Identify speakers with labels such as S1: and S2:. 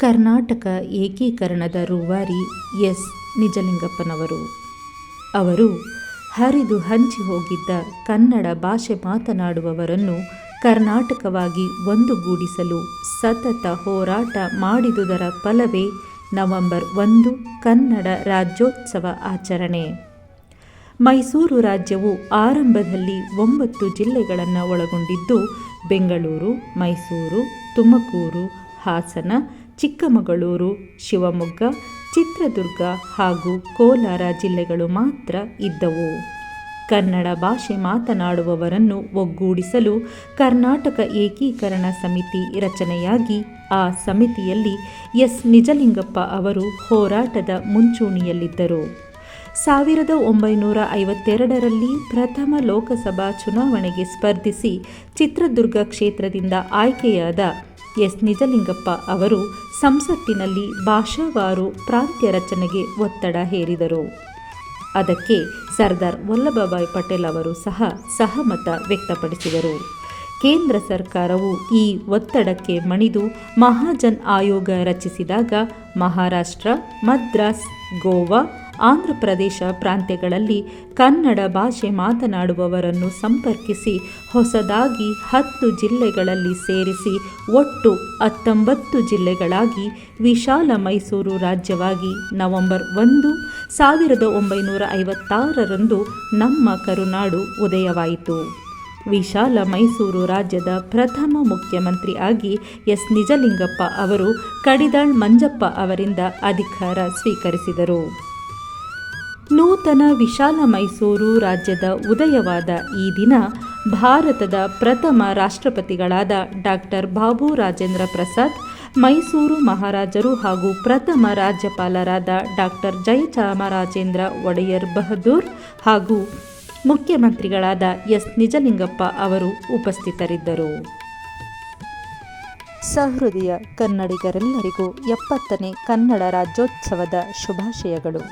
S1: ಕರ್ನಾಟಕ ಏಕೀಕರಣದ ರೂವಾರಿ ಎಸ್. ನಿಜಲಿಂಗಪ್ಪನವರು. ಅವರು ಹರಿದು ಹಂಚಿ ಹೋಗಿದ್ದ ಕನ್ನಡ ಭಾಷೆ ಮಾತನಾಡುವವರನ್ನು ಕರ್ನಾಟಕವಾಗಿ ಒಂದುಗೂಡಿಸಲು ಸತತ ಹೋರಾಟ ಮಾಡಿದುದರ ಫಲವೇ ನವೆಂಬರ್ ಒಂದು ಕನ್ನಡ ರಾಜ್ಯೋತ್ಸವ ಆಚರಣೆ. ಮೈಸೂರು ರಾಜ್ಯವು ಆರಂಭದಲ್ಲಿ ಒಂಬತ್ತು ಜಿಲ್ಲೆಗಳನ್ನು ಒಳಗೊಂಡಿದ್ದು ಬೆಂಗಳೂರು, ಮೈಸೂರು, ತುಮಕೂರು, ಹಾಸನ ಚಿಕ್ಕಮಗಳೂರು, ಶಿವಮೊಗ್ಗ, ಚಿತ್ರದುರ್ಗ ಹಾಗೂ ಕೋಲಾರ ಜಿಲ್ಲೆಗಳು ಮಾತ್ರ ಇದ್ದವು. ಕನ್ನಡ ಭಾಷೆ ಮಾತನಾಡುವವರನ್ನು ಒಗ್ಗೂಡಿಸಲು ಕರ್ನಾಟಕ ಏಕೀಕರಣ ಸಮಿತಿ ರಚನೆಯಾಗಿ ಆ ಸಮಿತಿಯಲ್ಲಿ ಎಸ್. ನಿಜಲಿಂಗಪ್ಪ ಅವರು ಹೋರಾಟದ ಮುಂಚೂಣಿಯಲ್ಲಿದ್ದರು. ಸಾವಿರದ ಒಂಬೈನೂರ ಐವತ್ತೆರಡರಲ್ಲಿ ಪ್ರಥಮ ಲೋಕಸಭಾ ಚುನಾವಣೆಗೆ ಸ್ಪರ್ಧಿಸಿ ಚಿತ್ರದುರ್ಗ ಕ್ಷೇತ್ರದಿಂದ ಆಯ್ಕೆಯಾದ ಎಸ್. ನಿಜಲಿಂಗಪ್ಪ ಅವರು ಸಂಸತ್ತಿನಲ್ಲಿ ಭಾಷಾವಾರು ಪ್ರಾಂತ್ಯ ರಚನೆಗೆ ಒತ್ತಡ ಹೇರಿದರು. ಅದಕ್ಕೆ ಸರ್ದಾರ್ ವಲ್ಲಭಭಾಯ್ ಪಟೇಲ್ ಅವರು ಸಹ ಸಹಮತ ವ್ಯಕ್ತಪಡಿಸಿದರು. ಕೇಂದ್ರ ಸರ್ಕಾರವು ಈ ಒತ್ತಡಕ್ಕೆ ಮಣಿದು ಮಹಾಜನ್ ಆಯೋಗ ರಚಿಸಿದಾಗ ಮಹಾರಾಷ್ಟ್ರ, ಮದ್ರಾಸ್, ಗೋವಾ ಆಂಧ್ರಪ್ರದೇಶ ಪ್ರಾಂತ್ಯಗಳಲ್ಲಿ ಕನ್ನಡ ಭಾಷೆ ಮಾತನಾಡುವವರನ್ನು ಸಂಪರ್ಕಿಸಿ, ಹೊಸದಾಗಿ ಹತ್ತು ಜಿಲ್ಲೆಗಳಲ್ಲಿ ಸೇರಿಸಿ, ಒಟ್ಟು ಹತ್ತೊಂಬತ್ತು ಜಿಲ್ಲೆಗಳಾಗಿ ವಿಶಾಲ ಮೈಸೂರು ರಾಜ್ಯವಾಗಿ ನವೆಂಬರ್ ಒಂದು, ಸಾವಿರದ ಒಂಬೈನೂರ ಐವತ್ತಾರರಂದು ನಮ್ಮ ಕರುನಾಡು ಉದಯವಾಯಿತು. ವಿಶಾಲ ಮೈಸೂರು ರಾಜ್ಯದ ಪ್ರಥಮ ಮುಖ್ಯಮಂತ್ರಿ ಆಗಿ ಎಸ್. ನಿಜಲಿಂಗಪ್ಪ ಅವರು, ಕಡಿದಾಳ್ ಮಂಜಪ್ಪ ಅವರಿಂದ ಅಧಿಕಾರ ಸ್ವೀಕರಿಸಿದರು. ನೂತನ ವಿಶಾಲ ಮೈಸೂರು ರಾಜ್ಯದ ಉದಯವಾದ ಈ ದಿನ ಭಾರತದ ಪ್ರಥಮ ರಾಷ್ಟ್ರಪತಿಗಳಾದ ಡಾಕ್ಟರ್ ಬಾಬು ರಾಜೇಂದ್ರ ಪ್ರಸಾದ್, ಮೈಸೂರು ಮಹಾರಾಜರು ಹಾಗೂ ಪ್ರಥಮ ರಾಜ್ಯಪಾಲರಾದ ಡಾಕ್ಟರ್ ಜಯಚಾಮರಾಜೇಂದ್ರ ಒಡೆಯರ್ ಬಹದ್ದೂರ್ ಹಾಗೂ ಮುಖ್ಯಮಂತ್ರಿಗಳಾದ ಎಸ್ ನಿಜಲಿಂಗಪ್ಪ ಅವರು ಉಪಸ್ಥಿತರಿದ್ದರು. ಸಹೃದಯ ಕನ್ನಡಿಗರೆಲ್ಲರಿಗೂ ಎಪ್ಪತ್ತನೇ ಕನ್ನಡ ರಾಜ್ಯೋತ್ಸವದ ಶುಭಾಶಯಗಳು.